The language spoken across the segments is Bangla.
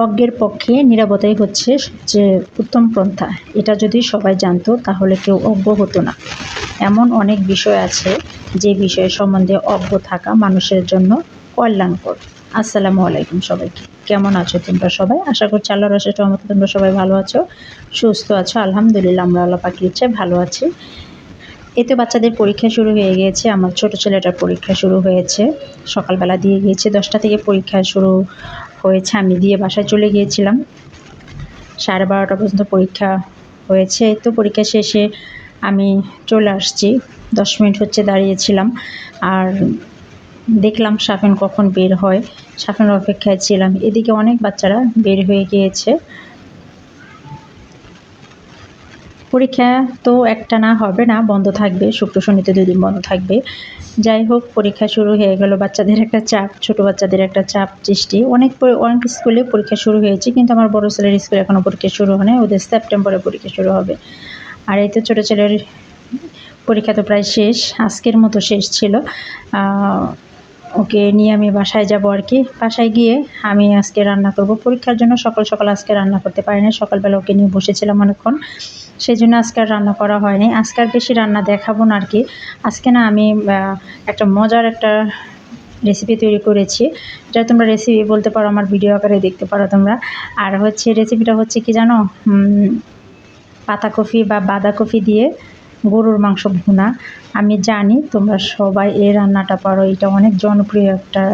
অজ্ঞের পক্ষে নিরাপত্তাই হচ্ছে যে উত্তম পন্থা। এটা যদি সবাই জানতো, তাহলে কেউ অজ্ঞ হতো না। এমন অনেক বিষয় আছে যে বিষয় সম্বন্ধে অজ্ঞ থাকা মানুষের জন্য কল্যাণকর। আসসালামু আলাইকুম সবাইকে। কেমন আছো তোমরা সবাই? আশা করছি আল্লাহর রসের রহমতে তোমরা সবাই ভালো আছো, সুস্থ আছো। আলহামদুলিল্লাহ, আমরা আল্লাহ পাখির ইচ্ছায় ভালো আছি। এতে বাচ্চাদের পরীক্ষা শুরু হয়ে গিয়েছে। আমার ছোট ছেলেটার পরীক্ষা শুরু হয়েছে। সকালবেলা দিয়ে গিয়েছে। দশটা থেকে পরীক্ষা শুরু হয়েছে, আমি দিয়ে বাসায় চলে গিয়েছিলাম। সাড়ে বারোটা পর্যন্ত পরীক্ষা হয়েছে। তো পরীক্ষা শেষে আমি চলে আসছি। দশ মিনিট হচ্ছে দাঁড়িয়েছিলাম। আর দেখলাম সাফেন কখন বের হয়। সাফেন অপেক্ষায় ছিলাম। এদিকে অনেক বাচ্চারা বের হয়ে গিয়েছে। পরীক্ষা তো একটা না হবে না, বন্ধ থাকবে, শুক্র শনিতে দুদিন বন্ধ থাকবে। যাই হোক, পরীক্ষা শুরু হয়ে গেল, বাচ্চাদের একটা চাপ, ছোট বাচ্চাদের একটা চাপ, সৃষ্টি। অনেক অনেক স্কুলে পরীক্ষা শুরু হয়েছে, কিন্তু আমার বড় ছেলের স্কুলে এখনও পরীক্ষা শুরু হয় ওদের সেপ্টেম্বরে পরীক্ষা শুরু হবে। আর এই তো ছোটো ছেলের পরীক্ষা তো প্রায় শেষ, আজকের মতো শেষ ছিল। ওকে নিয়ে আমি বাসায় যাব আর কি। বাসায় গিয়ে আমি আজকে রান্না করব। পরীক্ষার জন্য সকাল সকাল আজকে রান্না করতে পারি না সকালবেলা ওকে নিয়ে বসেছিলাম অনেকক্ষণ। সেই জন্য আজকে আর রান্না করা হয়নি। আজকে আর বেশি রান্না দেখাবো না আর কি। আজকে না আমি একটা মজার একটা রেসিপি তৈরি করেছি। এটা তোমরা রেসিপি বলতে পারো, আমার ভিডিও আকারে দেখতে পারো তোমরা। আর হচ্ছে রেসিপিটা হচ্ছে কি জানো? পাতাকপি বা বাঁধাকপি দিয়ে গরুর মাংস ভুনা। আমি জানি তোমরা সবাই এই রান্নাটা পারো, এটা অনেক জনপ্রিয় একটা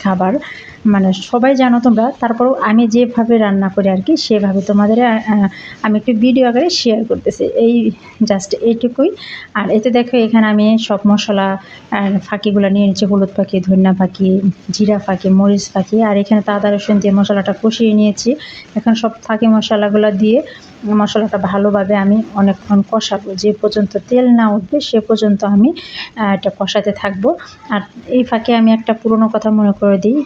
খাবার। মানে সবাই জানো তোমরা, তারপরেও আমি যেভাবে রান্না করি আর কি, সেভাবে তোমাদের আমি একটু ভিডিও আকারে শেয়ার করতেছি। এই জাস্ট এইটুকুই। আর এতে দেখো, এখানে আমি সব মশলা ফাঁকিগুলো নিয়ে নিচ্ছি, হলুদ পাখি ধনিয়া পাখি জিরা ফাঁকি, মরিচ ফাঁকি, আর এখানে আদা, রসুন দিয়ে মশলাটা কষিয়ে নিয়েছি। এখন সব ফাঁকি মশলাগুলো দিয়ে মশলাটা ভালোভাবে আমি অনেকক্ষণ কষাবো। যে পর্যন্ত তেল না উঠবে, সে পর্যন্ত আমি এটা কষাতে থাকব। আর এই ফাঁকে আমি একটা পুরনো কথা মনে করে দিই।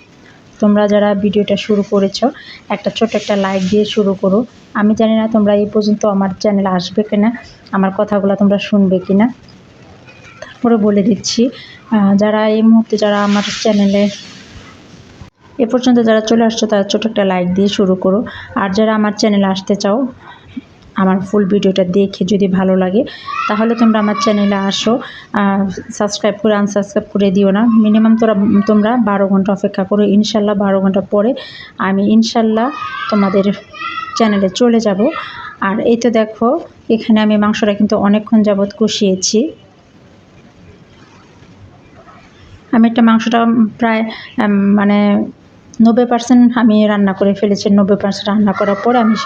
তোমরা যারা ভিডিওটা শুরু করেছ, একটা ছোট একটা লাইক দিয়ে শুরু করো। আমি জানি না তোমরা এই পর্যন্ত আমার চ্যানেল আসবে কিনা, আমার কথাগুলো তোমরা শুনবে কিনা। তারপরে বলে দিচ্ছি যারা এই মুহূর্তে যারা আমার চ্যানেলে এ পর্যন্ত যারা চলে আসছো, তারা ছোটো একটা লাইক দিয়ে শুরু করো। আর যারা আমার চ্যানেলে আসতে চাও আমার ফুল ভিডিওটা দেখে যদি ভালো লাগে, তাহলে তোমরা আমার চ্যানেলে আসো। সাবস্ক্রাইব করে আনসাবস্ক্রাইব করে দিও না। মিনিমাম তোরা, তোমরা বারো ঘণ্টা অপেক্ষা করো। ইনশাল্লাহ বারো ঘণ্টা পরে আমি ইনশাল্লাহ তোমাদের চ্যানেলে চলে যাব। আর এই তো দেখো, এখানে আমি মাংসটা কিন্তু অনেকক্ষণ যাবৎ কষিয়েছি। আমি একটা মাংসটা প্রায় মানে নব্বই পার্সেন্ট আমি রান্না করে ফেলেছি, নব্বই পার্সেন্ট রান্না করার পর আমি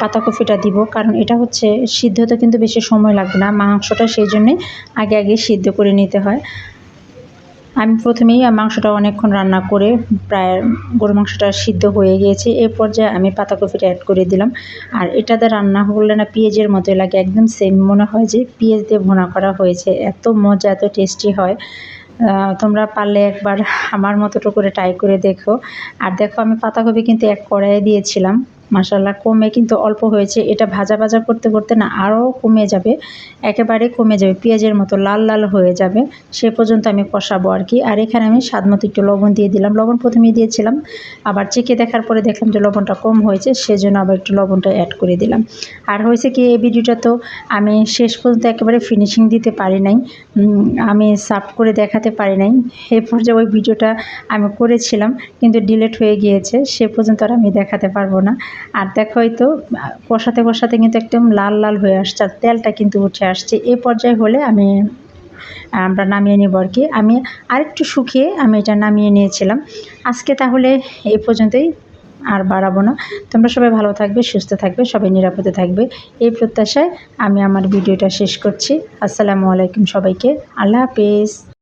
পাতাকপিটা দিব। কারণ এটা হচ্ছে, সিদ্ধতে কিন্তু বেশি সময় লাগবে না, মাংসটা সেই জন্যে আগে আগে সিদ্ধ করে নিতে হয়। আমি প্রথমেই মাংসটা অনেকক্ষণ রান্না করে প্রায় গরু মাংসটা সিদ্ধ হয়ে গিয়েছে। এই পর্যায়ে আমি পাতাকপিটা অ্যাড করে দিলাম। আর এটাতে রান্না করলে না পেঁয়াজের মতোই লাগে, একদম সেম মনে হয় যে পেঁয়াজ দিয়ে ভুনা করা হয়েছে। এত মজা, এত টেস্টি হয়। তোমরা পারলে একবার আমার মতো করে ট্রাই করে দেখো। আর দেখো আমি পাতাকপি কিন্তু এক কড়াইয়ে দিয়েছিলাম। মাসাল্লাহ কমে কিন্তু অল্প হয়েছে। এটা ভাজা ভাজা করতে করতে না আরও কমে যাবে। একেবারে কমে যাবে, পেঁয়াজের মতো লাল লাল হয়ে যাবে। সে পর্যন্ত আমি কষাবো আর কি। আর এখানে আমি স্বাদ মতো একটু লবণ দিয়ে দিলাম। লবণ প্রথমেই দিয়েছিলাম, আবার চেখে দেখার পরে দেখলাম যে লবণটা কম হয়েছে, সেজন্য আবার একটু লবণটা অ্যাড করে দিলাম। আর হয়েছে কি, এই ভিডিওটা তো আমি শেষ পর্যন্ত একেবারে ফিনিশিং দিতে পারি নাই আমি সাফ করে দেখাতে পারি নাই। এই পর্যায়ে ওই ভিডিওটা আমি করেছিলাম, কিন্তু ডিলেট হয়ে গিয়েছে, সে পর্যন্ত আর আমি দেখাতে পারব না। আর দেখো হয়তো, কষাতে কষাতে কিন্তু একদম লাল লাল হয়ে আসছে আর তেলটা কিন্তু উঠে আসছে। এ পর্যায়ে হলে আমি, আমরা নামিয়ে নেব আর কি। আমি আরেকটু শুকিয়ে আমি এটা নামিয়ে নিয়েছিলাম। আজকে তাহলে এ পর্যন্তই আর বাড়াবো না। তোমরা সবাই ভালো থাকবে, সুস্থ থাকবে, সবাই নিরাপদে থাকবে। এই প্রত্যাশায় আমি আমার ভিডিওটা শেষ করছি। আসসালামু আলাইকুম সবাইকে। আল্লাহ হাফেজ।